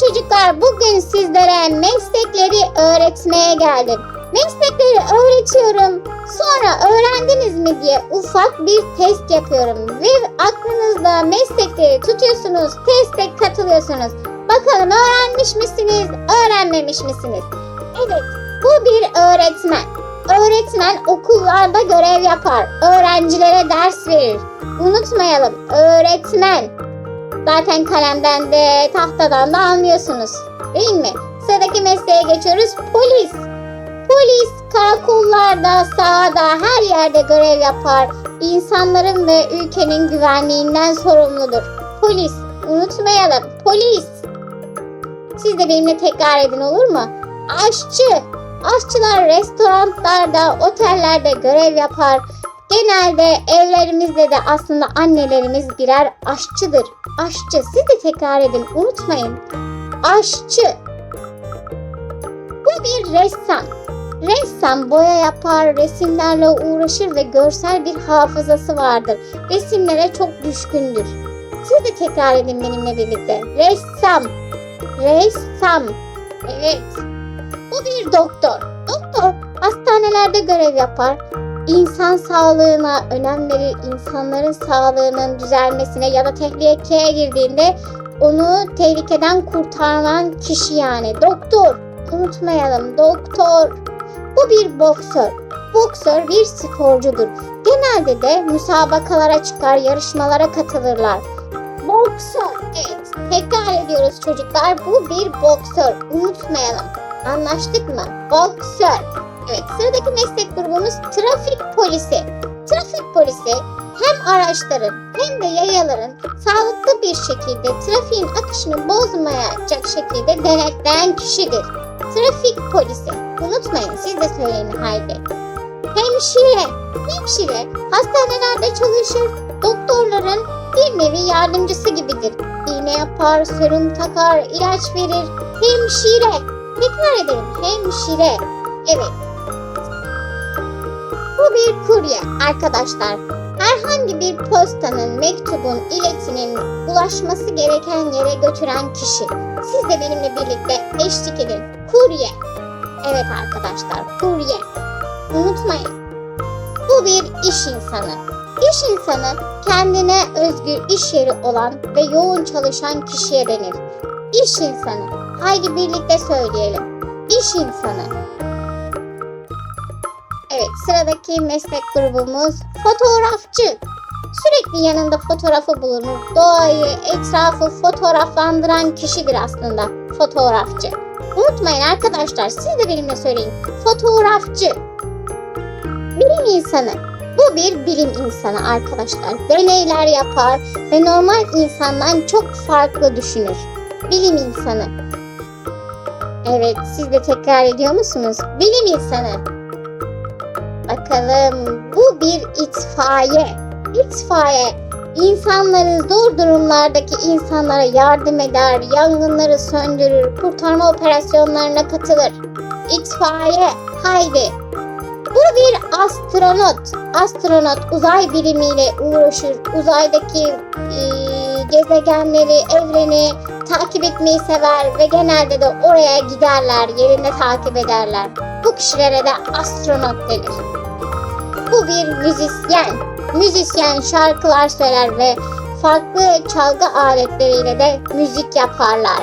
çocuklar bugün sizlere meslekleri öğretmeye geldim. Meslekleri öğretiyorum. Sonra öğrendiniz mi diye ufak bir test yapıyorum. Ve aklınızda meslekleri tutuyorsunuz, teste katılıyorsunuz. Bakalım öğrenmiş misiniz, öğrenmemiş misiniz? Evet, bu bir öğretmen. Öğretmen okullarda görev yapar, öğrencilere ders verir. Unutmayalım, öğretmen. Zaten kalemden de tahtadan da anlıyorsunuz. Değil mi? Sıradaki mesleğe geçiyoruz. Polis. Polis karakollarda, sahada, her yerde görev yapar. İnsanların ve ülkenin güvenliğinden sorumludur. Polis. Unutmayalım. Polis. Siz de benimle tekrar edin olur mu? Aşçı. Aşçılar restoranlarda, otellerde görev yapar. Genelde evlerimizde de aslında annelerimiz birer aşçıdır. Aşçı. Siz de tekrar edin. Unutmayın. Aşçı. Bu bir ressam. Ressam boya yapar, resimlerle uğraşır ve görsel bir hafızası vardır. Resimlere çok düşkündür. Siz de tekrar edin benimle birlikte. Ressam. Ressam. Evet. Bu bir doktor. Doktor hastanelerde görev yapar. İnsan sağlığına önem verir. İnsanların sağlığının düzelmesine ya da tehlikeye girdiğinde onu tehlikeden kurtaran kişi yani. Doktor. Unutmayalım. Doktor. Bu bir boksör. Boksör bir sporcudur. Genelde de müsabakalara çıkar, yarışmalara katılırlar. Boksör. Evet. Tekrar ediyoruz çocuklar. Bu bir boksör. Unutmayalım. Anlaştık mı? Boksör. Evet. Sıradaki meslek grubumuz trafik polisi. Trafik polisi hem araçların hem de yayaların sağlıklı bir şekilde trafiğin akışını bozmayacak şekilde denetleyen kişidir. Trafik polisi. Unutmayın siz de söyleyin haydi. Hemşire. Hemşire hastanelerde çalışır. Doktorların bir nevi yardımcısı gibidir. İğne yapar, serum takar, ilaç verir. Hemşire. Tekrar edelim. Hemşire. Evet. Bu bir kurye arkadaşlar. Herhangi bir postanın, mektubun, iletinin ulaşması gereken yere götüren kişi. Siz de benimle birlikte eşlik edin. Kurye. Evet arkadaşlar, kurye. Unutmayın. Bu bir iş insanı. İş insanı kendine özgü iş yeri olan ve yoğun çalışan kişiye denir. İş insanı. Haydi birlikte söyleyelim. İş insanı. Sıradaki meslek grubumuz fotoğrafçı. Sürekli yanında fotoğrafı bulunur. Doğayı, etrafı fotoğraflandıran kişidir aslında fotoğrafçı. Unutmayın arkadaşlar siz de benimle söyleyin. Fotoğrafçı. Bilim insanı. Bu bir bilim insanı arkadaşlar. Deneyler yapar ve normal insandan çok farklı düşünür. Bilim insanı. Evet siz de tekrar ediyor musunuz? Bilim insanı. Bakalım bu bir itfaiye. İtfaiye insanları zor durumlardaki insanlara yardım eder, yangınları söndürür, kurtarma operasyonlarına katılır. İtfaiye haydi. Bu bir astronot. Astronot uzay bilimiyle uğraşır. Uzaydaki e, gezegenleri, evreni takip etmeyi sever ve genelde de oraya giderler, yerinde takip ederler. Bu kişilere de astronot denir. Bu bir müzisyen. Müzisyen şarkılar söyler ve farklı çalgı aletleriyle de müzik yaparlar.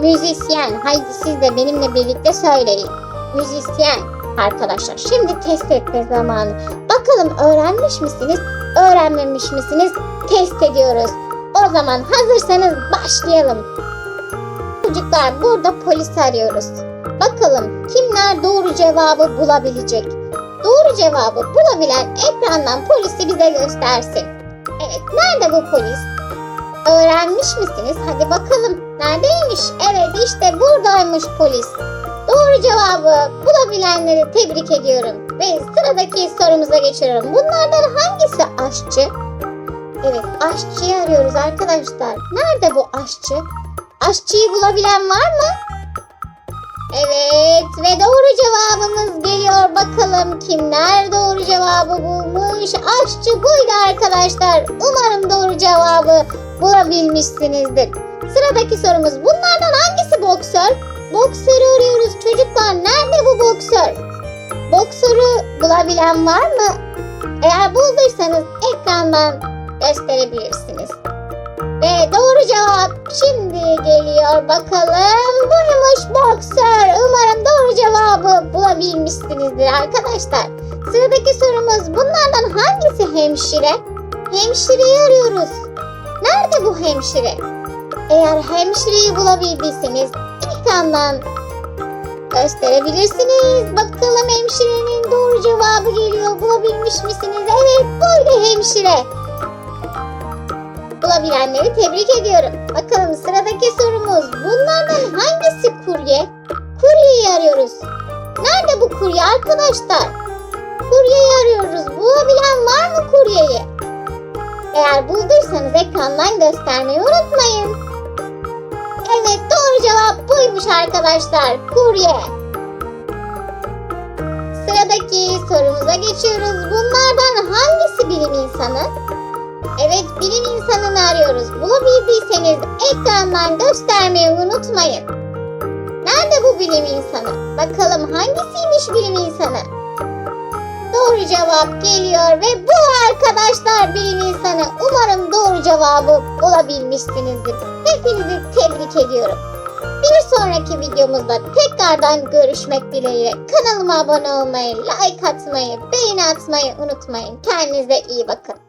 Müzisyen. Haydi siz de benimle birlikte söyleyin. Müzisyen arkadaşlar. Şimdi test etme zamanı. Bakalım öğrenmiş misiniz? Öğrenmemiş misiniz? Test ediyoruz. O zaman hazırsanız başlayalım. Çocuklar burada polis arıyoruz. Bakalım kimler doğru cevabı bulabilecek? Cevabı bulabilen ekrandan polisi bize göstersin. Evet, nerede bu polis? Öğrenmiş misiniz? Hadi bakalım. Neredeymiş? Evet, işte buradaymış polis. Doğru cevabı bulabilenleri tebrik ediyorum. Ve sıradaki sorumuza geçiyorum. Bunlardan hangisi aşçı? Evet, aşçıyı arıyoruz arkadaşlar. Nerede bu aşçı? Aşçıyı bulabilen var mı? Evet ve doğru cevabımız geliyor. Bakalım kimler doğru cevabı bulmuş? Aşçı buydu arkadaşlar. Umarım doğru cevabı bulabilmişsinizdir. Sıradaki sorumuz bunlardan hangisi boksör? Boksörü arıyoruz çocuklar. Nerede bu boksör? Boksörü bulabilen var mı? Eğer bulduysanız ekrandan gösterebilirsiniz. Ve doğru cevap şimdi geliyor. Bakalım buymuş boksör. Umarım doğru cevabı bulabilmişsinizdir arkadaşlar. Sıradaki sorumuz bunlardan hangisi hemşire? Hemşireyi arıyoruz. Nerede bu hemşire? Eğer hemşireyi bulabildiyseniz ekrandan gösterebilirsiniz. Bakalım hemşirenin doğru cevabı geliyor. Bulabilmiş misiniz? Evet buydu hemşire. Bulabilenleri tebrik ediyorum. Bakalım sıradaki sorumuz. Bunlardan hangisi kurye? Kuryeyi arıyoruz. Nerede bu kurye arkadaşlar? Kuryeyi arıyoruz. Bulabilen var mı kuryeyi? Eğer bulduysanız ekrandan göstermeyi unutmayın. Evet doğru cevap buymuş arkadaşlar. Kurye. Sıradaki sorumuza geçiyoruz. Bunlardan hangisi bilim insanı? Evet bilim insanını arıyoruz. Bulabildiyseniz ekrandan göstermeyi unutmayın. Nerede bu bilim insanı? Bakalım hangisiymiş bilim insanı? Doğru cevap geliyor ve bu arkadaşlar bilim insanı. Umarım doğru cevabı bulabilmişsinizdir. Hepinizi tebrik ediyorum. Bir sonraki videomuzda tekrardan görüşmek dileğiyle. Kanalıma abone olmayı, like atmayı, beğeni atmayı unutmayın. Kendinize iyi bakın.